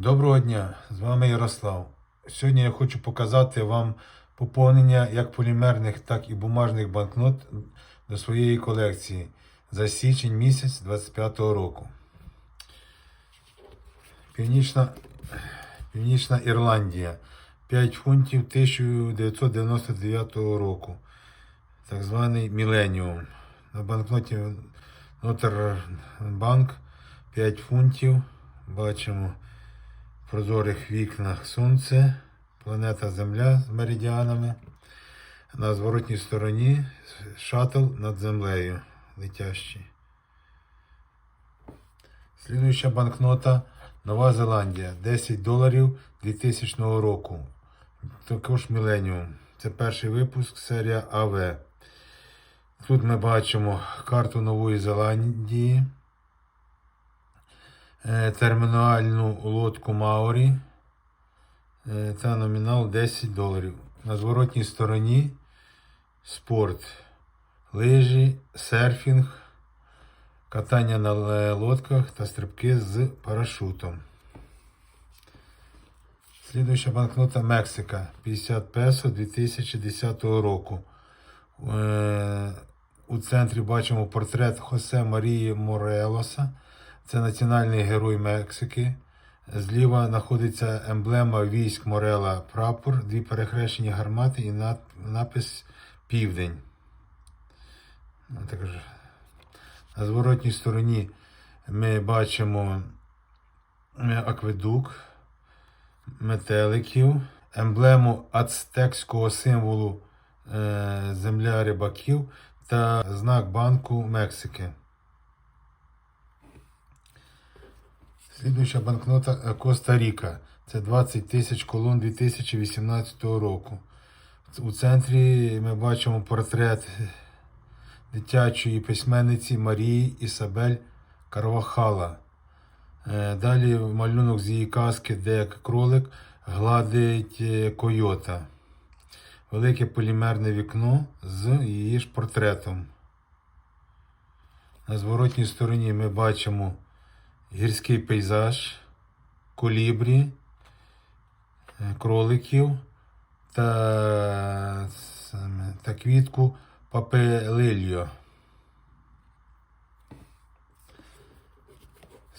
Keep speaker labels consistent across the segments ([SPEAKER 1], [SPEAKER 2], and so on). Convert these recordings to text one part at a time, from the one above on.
[SPEAKER 1] Доброго дня, з вами Ярослав. Сьогодні я хочу показати вам поповнення як полімерних, так і бумажних банкнот до своєї колекції за січень місяць 25 року. Північна, Північна Ірландія 5 фунтів 1999 року. Так званий Міленіум. На банкноті Нотербанк 5 фунтів. Бачимо прозорих вікнах сонце, планета Земля з меридіанами. На зворотній стороні шаттл над землею летящий. Слідуюча банкнота Нова Зеландія 10 доларів 2000 року. Також Міленіум. Це перший випуск серія АВ. Тут ми бачимо карту Нової Зеландії, термінальну лодку Маорі. Е, Це номінал 10 доларів. На зворотній стороні спорт, лижі, серфінг, катання на е, лодках та стрибки з парашутом. Слідуюча банкнота Мексика 50 песо 2010 року. Е, У центрі бачимо портрет Хосе Марії Морелоса. Це національний герой Мексики. Зліва знаходиться емблема військ Морела прапор, дві перехрещені гармати і напис Південь. Ну, так ж. На зворотній стороні ми бачимо е, акведук, метеликів, емблему ацтекського символу е, земля рибаків та знак Банку Мексики. Слідуюча банкнота е, Коста-Ріка. Це 20 тисяч колон 2018 року. У центрі ми бачимо портрет дитячої письменниці Марії Ісабель Карвахала. Е, Далі малюнок з її казки, де кролик гладить е, койота. Велике полімерне вікно з її ж портретом. На зворотній стороні ми бачимо гірський пейзаж, колібрі, е, кроликів та, та квітку папелильо.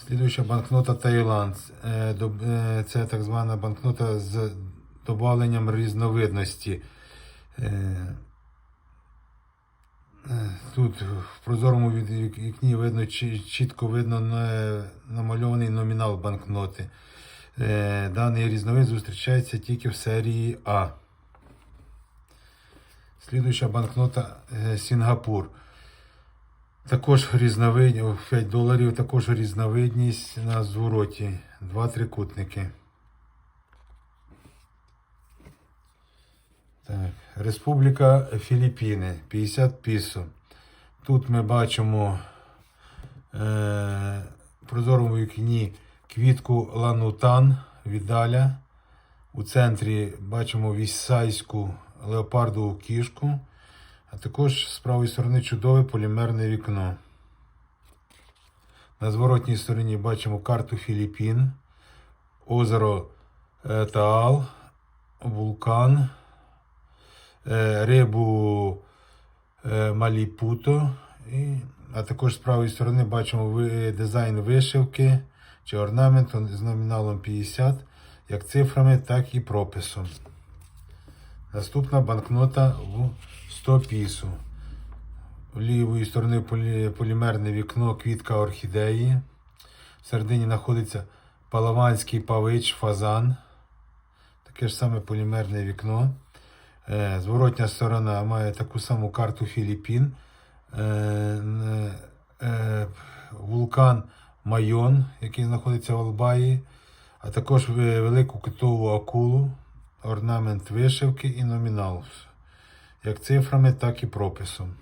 [SPEAKER 1] Слідуюча банкнота Таїланд. Е, е, Це так звана банкнота з додавленням різновидності. Е, Тут в прозорому вікні видно чітко видно намальований номінал банкноти. Е, Даний різновид зустрічається тільки в серії А. Слідуюча банкнота е, Сінгапур. Також різновидність 5 доларів, також різновидність на звороті. Два трикутники. Так. Республіка Філіппіни 50 пісо. Тут ми бачимо е, прозорому вікні квітку ланутан віддаля. У центрі бачимо вісайську леопардову кішку, а також з правої сторони чудове полімерне вікно. На зворотній стороні бачимо карту Філіппін, озеро е, Таал, вулкан, рибу е, Маліпуто. А також з правої сторони бачимо дизайн вишивки чи орнаменту з номіналом 50, як цифрами, так і прописом. Наступна банкнота в 100 пісу. В лівої сторони полімерне вікно квітка орхідеї. В середині знаходиться палаванський павич фазан. Таке ж саме полімерне вікно. Е, Зворотня сторона має таку саму карту Філіппін. Е, е, Вулкан Майон, який знаходиться в Албаї, а також велику китову акулу, орнамент вишивки і номінал. Як цифрами, так і прописом.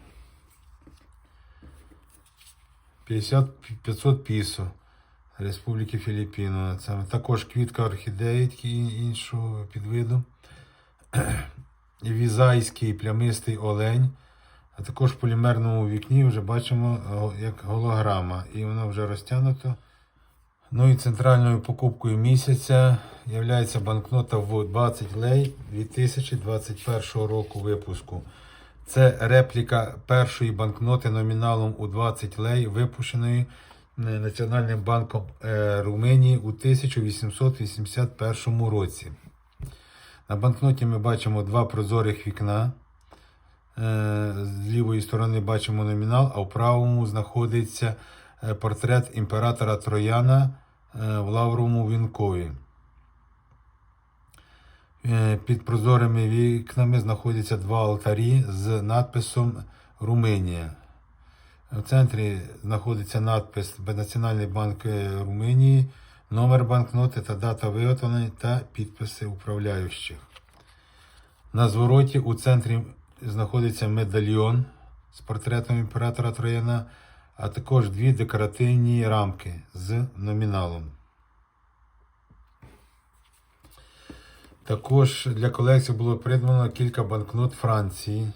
[SPEAKER 1] 50 500 пісо Республіки Філіппіно. Це також квітка орхідеї іншого підвиду. Візайський плямистий олень. А також в полімерному вікні вже бачимо як голограма. І воно вже розтягнуто Ну і центральною покупкою місяця є банкнота в 20 лей 2021 року випуску. Це репліка першої банкноти номіналом у 20 лей, випущеної е, Національним банком е, Румунії у 1881 році. На банкноті ми бачимо два прозорих вікна. Е, З лівої сторони бачимо номінал, а в правому знаходиться е, портрет імператора Трояна е, в лавровому вінкові. Під прозорими вікнами знаходяться два алтарі з надписом Румунія. В центрі знаходиться надпис Національний банк Румунії, номер банкноти та дата виготовлення та підписи управляючих. На звороті у центрі знаходиться медальйон з портретом імператора Трояна, а також дві декоративні рамки з номіналом. Також для колекції було придбано кілька банкнот Франції.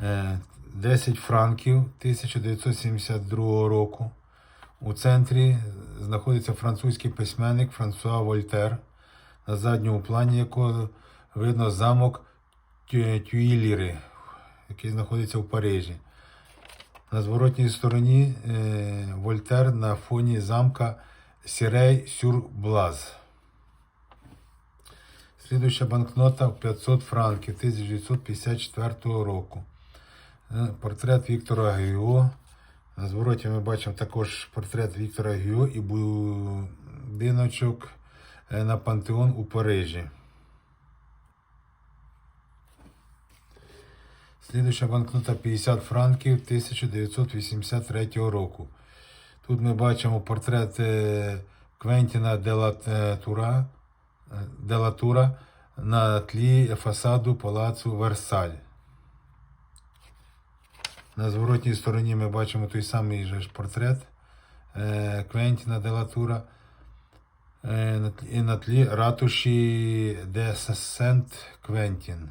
[SPEAKER 1] Е, 10 франків 1972 року. У центрі знаходиться французький письменник Франсуа Вольтер, на задньому плані якого видно замок Тюїліри, який знаходиться в Парижі. На зворотній стороні е, Вольтер на фоні замка Сірей Сюрблаз. Слідуюча банкнота 500 франків 1954 року. Е, Портрет Віктора Гюго. На звороті ми бачимо також портрет Віктора Гюго і будиночок е, на Пантеон у Парижі. Слідуюча банкнота 50 франків 1983 року. Тут ми бачимо портрет е, Квентіна Дела е, е, Тура на тлі фасаду палацу Версаль. На зворотній стороні ми бачимо той самий же ж портрет е, Квентіна Дела Тура е, і на тлі ратуші де Сент Квентін.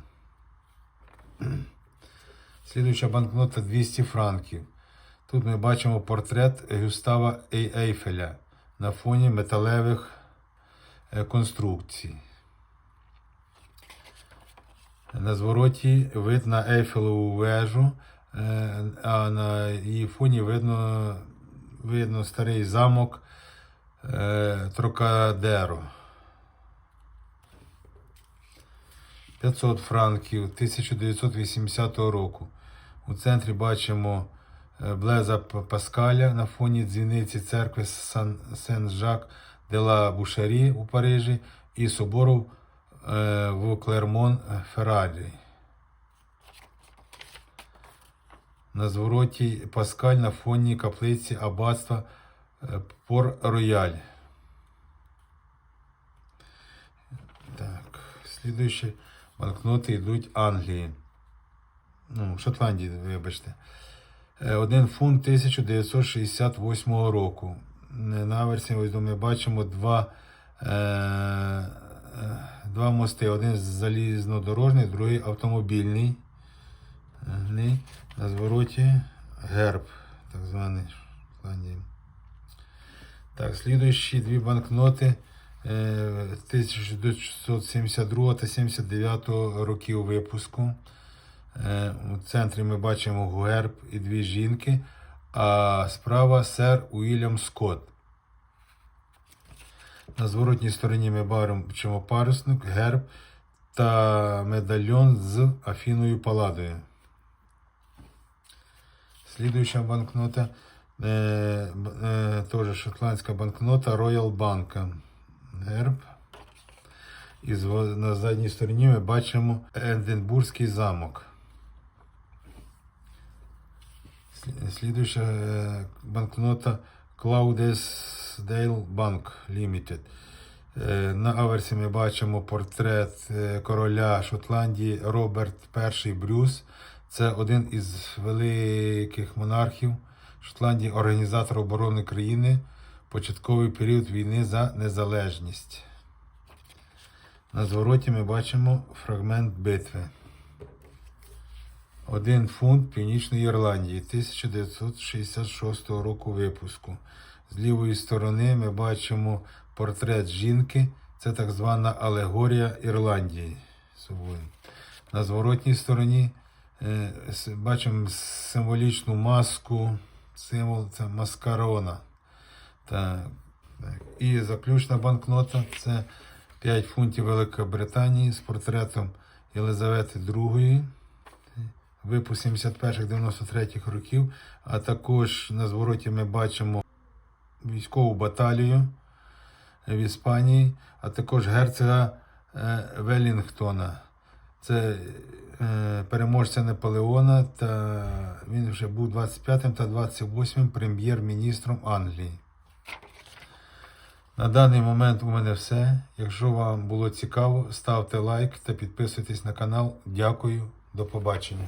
[SPEAKER 1] Слідуюча банкнота 200 франків. Тут ми бачимо портрет Гюстава Ейфеля на фоні металевих е, конструкцій. На звороті вид на Ейфелеву вежу, а на її фоні видно, видно старий замок е, Трокадеро. 500 франків 1980 року. У центрі бачимо е, Блеза Паскаля на фоні дзвіниці церкви Сен-Жак де ла Бушарі у Парижі і собору е, в Клермон Феррарі. На звороті Паскаль на фоні каплиці аббатства е, Пор-Рояль. Так, слідуючі банкноти йдуть Англії. Ну, Шотландії, вибачте. Е, Один фунт 1968 року. Е, На версії ось ми бачимо два, е, два мости. Один залізнодорожний, другий автомобільний. Е. На звороті герб, так званий. Так, слідуючі дві банкноти е, 1972 та 79 років випуску. Е, У центрі ми бачимо герб і дві жінки, а справа сер Уільям Скотт. На зворотній стороні ми бачимо парусник, герб та медальйон з Афіною Паладою. Слідуюча банкнота е, б- е, теж шотландська банкнота Royal Bank. Герб. І на задній стороні ми бачимо Единбурзький замок. Слі- Слідуюча е, банкнота Cloudesdale Bank Limited. Е, На аверсі ми бачимо портрет е, короля Шотландії Роберт І Брюс. Це один із великих монархів Шотландії, організатор оборони країни, початковий період війни за незалежність. На звороті ми бачимо фрагмент битви. Один фунт Північної Ірландії 1966 року випуску. З лівої сторони ми бачимо портрет жінки. Це так звана алегорія Ірландії. На зворотній стороні бачимо символічну маску, символ це маскарона. Так. І заключна банкнота це 5 фунтів Великобританії з портретом Єлизавети II, випуск 71-93 років. А також на звороті ми бачимо військову баталію в Іспанії, а також герцога е, Велінгтона. Це е, переможця Наполеона, та він вже був 25 та 28 прем'єр-міністром Англії. На даний момент у мене все. Якщо вам було цікаво, ставте лайк та підписуйтесь на канал. Дякую, до побачення.